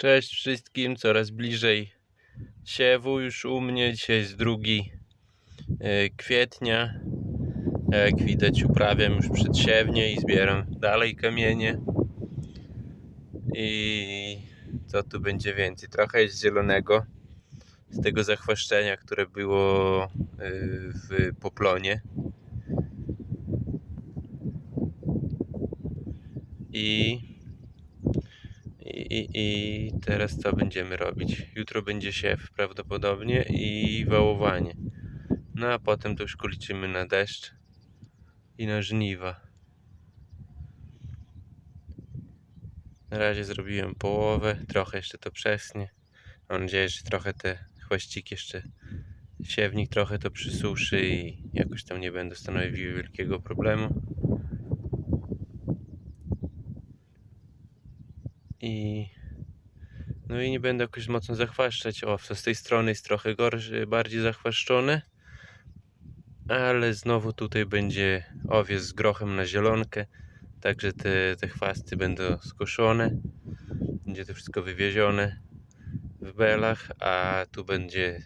Cześć wszystkim, coraz bliżej siewu już u mnie. Dzisiaj jest 2 e, kwietnia. Jak widać uprawiam już przedsiewnie i zbieram dalej kamienie. I co tu będzie więcej? Trochę jest zielonego z tego zachwaszczenia, które było e, w poplonie. I i, i, teraz co będziemy robić? Jutro będzie siew prawdopodobnie i wałowanie. No a potem to już liczymy na deszcz i na żniwa. Na razie zrobiłem połowę, trochę jeszcze to przesnie. Mam nadzieję, że trochę te chłaściki jeszcze siewnik trochę to przysuszy i jakoś tam nie będą stanowiły wielkiego problemu. I no i nie będę jakoś mocno zachwaszczać owca. Z tej strony jest trochę gorszy, bardziej zachwaszczone. Ale znowu tutaj będzie owiec z grochem na zielonkę. Także te, te chwasty będą skoszone. Będzie to wszystko wywiezione w belach, a tu będzie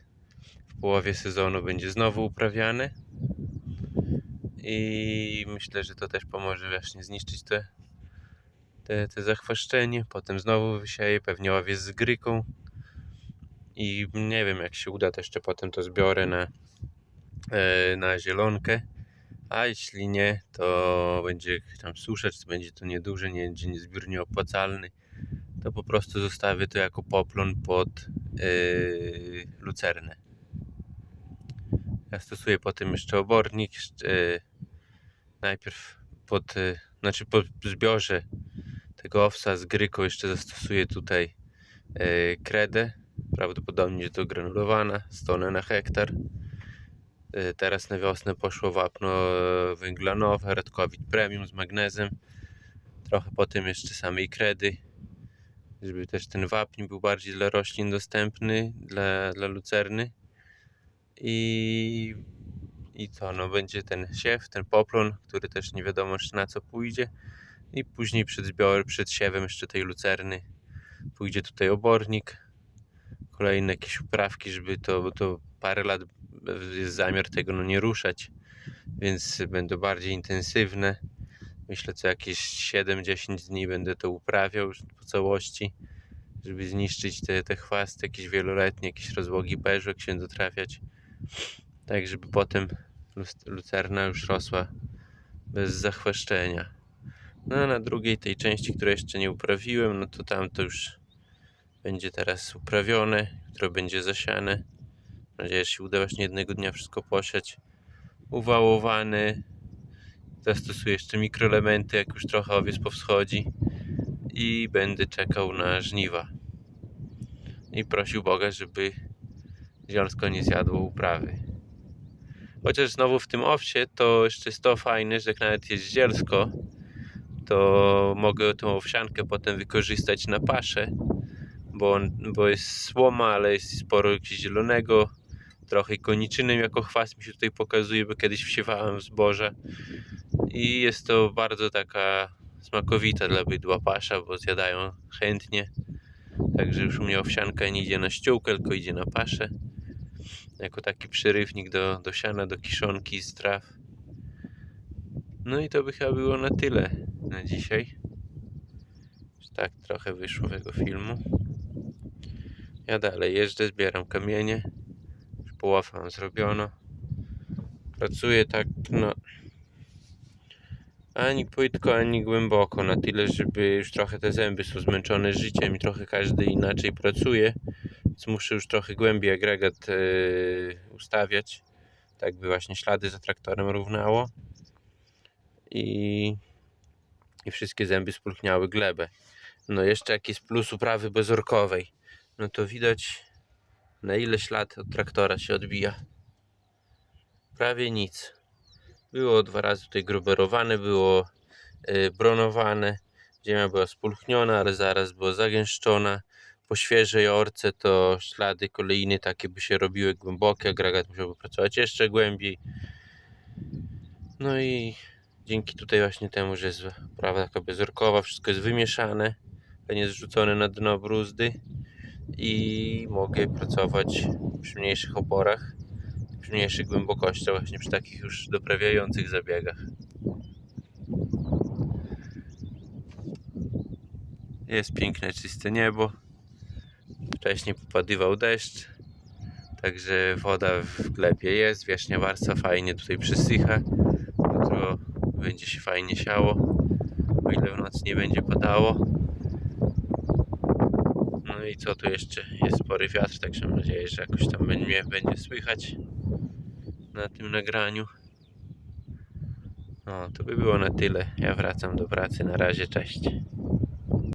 w połowie sezonu będzie znowu uprawiane. I myślę, że to też pomoże właśnie zniszczyć te te, te zachwaszczenie, potem znowu wysieję, pewnie ławię z gryką. I nie wiem jak się uda, to jeszcze potem to zbiorę na, e, na zielonkę, a jeśli nie, to będzie tam suszacz, to będzie to nieduże, nie będzie zbiór nieopłacalny, to po prostu zostawię to jako poplon pod yy, lucernę. Ja stosuję potem jeszcze obornik, yy, najpierw pod, yy, znaczy po zbiorze tego owsa z gryką jeszcze zastosuję tutaj e, kredę. Prawdopodobnie to granulowana, 100 na hektar. E, teraz na wiosnę poszło wapno e, węglanowe, Redkowit Premium z magnezem. Trochę potem jeszcze samej kredy, żeby też ten wapń był bardziej dla roślin dostępny, dla, dla lucerny. I, I co, no będzie ten siew, ten poplon, który też nie wiadomo na co pójdzie i później przed, przed siewem jeszcze tej lucerny pójdzie tutaj obornik. Kolejne jakieś uprawki, żeby to, bo to parę lat jest zamiar tego no nie ruszać. Więc będą bardziej intensywne. Myślę co jakieś 7-10 dni będę to uprawiał po całości żeby zniszczyć te, te chwasty jakieś wieloletnie, jakieś rozłogi beżek się dotrafiać. Tak żeby potem lucerna już rosła bez zachwaszczenia no na drugiej tej części, której jeszcze nie uprawiłem, no to tam to już będzie teraz uprawione, które będzie zasiane. Mam nadzieję, że się uda właśnie jednego dnia wszystko posiać. Uwałowany. Zastosuję jeszcze mikroelementy, jak już trochę owiec powschodzi. I będę czekał na żniwa. I prosił Boga, żeby zielsko nie zjadło uprawy. Chociaż znowu w tym owsie to jeszcze jest to fajne, że jak nawet jest zielsko, to mogę tą owsiankę potem wykorzystać na paszę, bo, on, bo jest słoma, ale jest sporo zielonego, trochę koniczynym jako chwast mi się tutaj pokazuje, bo kiedyś wsiewałem zboże i jest to bardzo taka smakowita dla bydła pasza, bo zjadają chętnie. Także już u mnie owsianka nie idzie na ściółkę, tylko idzie na paszę. Jako taki przerywnik do, do siana, do kiszonki z traw. No i to by chyba było na tyle na dzisiaj. Tak trochę wyszło tego filmu. Ja dalej jeżdżę, zbieram kamienie. Już połowę zrobiono. Pracuję tak, no ani płytko, ani głęboko, na tyle, żeby już trochę te zęby są zmęczone życiem i trochę każdy inaczej pracuje, więc muszę już trochę głębiej agregat yy, ustawiać, tak by właśnie ślady za traktorem równało i, i wszystkie zęby spulchniały glebę. No jeszcze jakiś plus uprawy bezorkowej. No to widać na ile ślad od traktora się odbija. Prawie nic. Było dwa razy tutaj gruberowane, było yy, bronowane. Ziemia była spulchniona, ale zaraz była zagęszczona. Po świeżej orce to ślady kolejne takie by się robiły głębokie. Agregat musiałby pracować jeszcze głębiej. No i dzięki tutaj właśnie temu, że jest prawa taka bezorkowa, wszystko jest wymieszane, będzie zrzucone na dno bruzdy i mogę pracować przy mniejszych oporach, przy mniejszych głębokościach, właśnie przy takich już doprawiających zabiegach. Jest piękne, czyste niebo. Wcześniej popadywał deszcz, także woda w glebie jest, wierzchnia warstwa fajnie tutaj przysycha. Będzie się fajnie siało, o ile w nocy nie będzie padało. No i co tu jeszcze? Jest spory wiatr, także mam nadzieję, że jakoś tam będzie, będzie słychać na tym nagraniu. No, to by było na tyle. Ja wracam do pracy. Na razie, cześć.